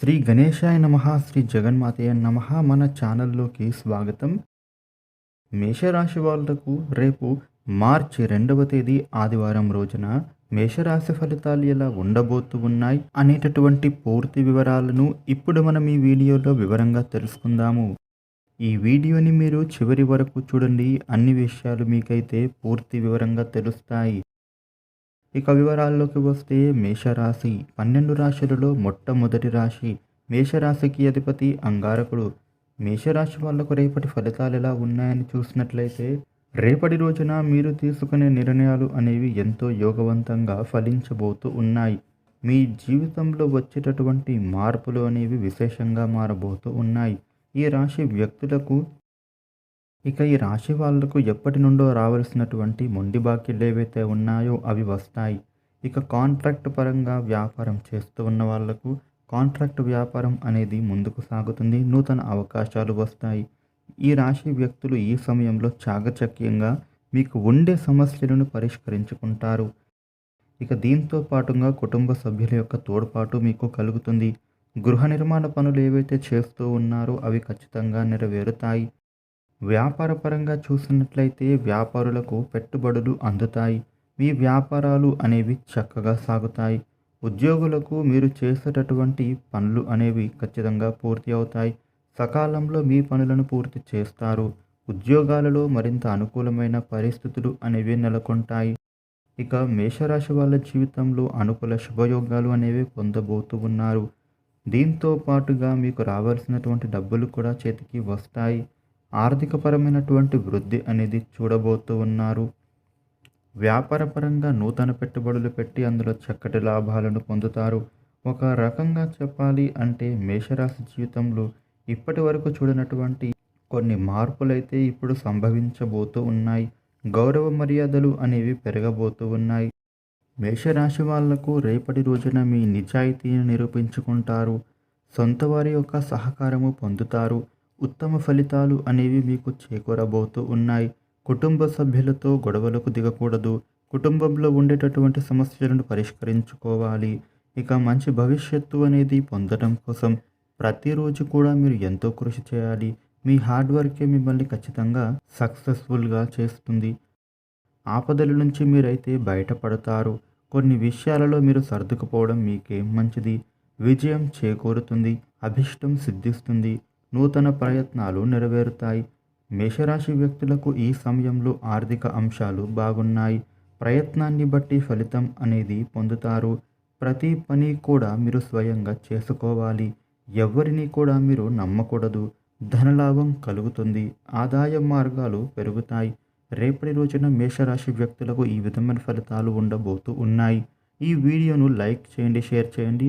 శ్రీ గణేశాయ నమ శ్రీ జగన్మాతయ్య నమ మన ఛానల్లోకి స్వాగతం. మేషరాశి వాళ్ళకు రేపు మార్చి రెండవ తేదీ ఆదివారం రోజున మేషరాశి ఫలితాలు ఎలా ఉండబోతూ ఉన్నాయి అనేటటువంటి పూర్తి వివరాలను ఇప్పుడు మనం ఈ వీడియోలో వివరంగా తెలుసుకుందాము. ఈ వీడియోని మీరు చివరి వరకు చూడండి అన్ని విషయాలు మీకైతే పూర్తి వివరంగా తెలుస్తాయి. ఇక వివరాల్లోకి వస్తే మేషరాశి. పన్నెండు రాశులలో మొట్టమొదటి రాశి మేషరాశికి అధిపతి అంగారకుడు. మేషరాశి వాళ్ళకు రేపటి ఫలితాలు ఎలా ఉన్నాయని చూసినట్లయితే రేపటి రోజున మీరు తీసుకునే నిర్ణయాలు అనేవి ఎంతో యోగవంతంగా ఫలించబోతూ ఉన్నాయి. మీ జీవితంలో వచ్చేటటువంటి మార్పులు అనేవి విశేషంగా మారబోతూ ఉన్నాయి. ఈ రాశి వ్యక్తులకు ఇక ఈ రాశి వాళ్ళకు ఎప్పటి నుండో రావాల్సినటువంటి మొండి బాకీలు ఏవైతే ఉన్నాయో అవి వస్తాయి. ఇక కాంట్రాక్ట్ పరంగా వ్యాపారం చేస్తూ ఉన్న వాళ్ళకు కాంట్రాక్ట్ వ్యాపారం అనేది ముందుకు సాగుతుంది. నూతన అవకాశాలు వస్తాయి. ఈ రాశి వ్యక్తులు ఈ సమయంలో చాకచక్యంగా మీకు ఉండే సమస్యలను పరిష్కరించుకుంటారు. ఇక దీంతో పాటుగా కుటుంబ సభ్యుల యొక్క తోడ్పాటు మీకు కలుగుతుంది. గృహ నిర్మాణ పనులు ఏవైతే చేస్తూ ఉన్నారో అవి ఖచ్చితంగా నెరవేరుతాయి. వ్యాపారపరంగా చూసినట్లయితే వ్యాపారులకు పెట్టుబడులు అందుతాయి. మీ వ్యాపారాలు అనేవి చక్కగా సాగుతాయి. ఉద్యోగులకు మీరు చేసేటటువంటి పనులు అనేవి ఖచ్చితంగా పూర్తి అవుతాయి. సకాలంలో మీ పనులను పూర్తి చేస్తారు. ఉద్యోగాలలో మరింత అనుకూలమైన పరిస్థితులు అనేవి నెలకొంటాయి. ఇక మేషరాశి వాళ్ళ జీవితంలో అనుకూల శుభయోగాలు అనేవి పొందబోతూ ఉన్నారు. దీంతో పాటుగా మీకు రావాల్సినటువంటి డబ్బులు కూడా చేతికి వస్తాయి. ఆర్థికపరమైనటువంటి వృద్ధి అనేది చూడబోతూ ఉన్నారు. వ్యాపారపరంగా నూతన పెట్టుబడులు పెట్టి అందులో చక్కటి లాభాలను పొందుతారు. ఒక రకంగా చెప్పాలి అంటే మేషరాశి జీవితంలో ఇప్పటి వరకు చూడనటువంటి కొన్ని మార్పులైతే ఇప్పుడు సంభవించబోతూ ఉన్నాయి. గౌరవ మర్యాదలు అనేవి పెరగబోతూ ఉన్నాయి. మేషరాశి వాళ్ళకు రేపటి రోజున మీ నిజాయితీని నిరూపించుకుంటారు. సొంత వారి యొక్క సహకారము పొందుతారు. ఉత్తమ ఫలితాలు అనేవి మీకు చేకూరబోతూ ఉన్నాయి. కుటుంబ సభ్యులతో గొడవలకు దిగకూడదు. కుటుంబంలో ఉండేటటువంటి సమస్యలను పరిష్కరించుకోవాలి. ఇక మంచి భవిష్యత్తు అనేది పొందడం కోసం ప్రతిరోజు కూడా మీరు ఎంతో కృషి చేయాలి. మీ హార్డ్ వర్కే మిమ్మల్ని ఖచ్చితంగా సక్సెస్ఫుల్గా చేస్తుంది. ఆపదల నుంచి మీరైతే బయటపడతారు. కొన్ని విషయాలలో మీరు సర్దుకుపోవడం మీకేం మంచిది? విజయం చేకూరుతుంది. అభిష్టం సిద్ధిస్తుంది. నూతన ప్రయత్నాలు నెరవేరుతాయి. మేషరాశి వ్యక్తులకు ఈ సమయంలో ఆర్థిక అంశాలు బాగున్నాయి. ప్రయత్నాన్ని బట్టి ఫలితం అనేది పొందుతారు. ప్రతి పని కూడా మీరు స్వయంగా చేసుకోవాలి. ఎవరిని కూడా మీరు నమ్మకూడదు. ధనలాభం కలుగుతుంది. ఆదాయ మార్గాలు పెరుగుతాయి. రేపటి రోజున మేషరాశి వ్యక్తులకు ఈ విధమైన ఫలితాలు ఉండబోతూ ఉన్నాయి. ఈ వీడియోను లైక్ చేయండి షేర్ చేయండి.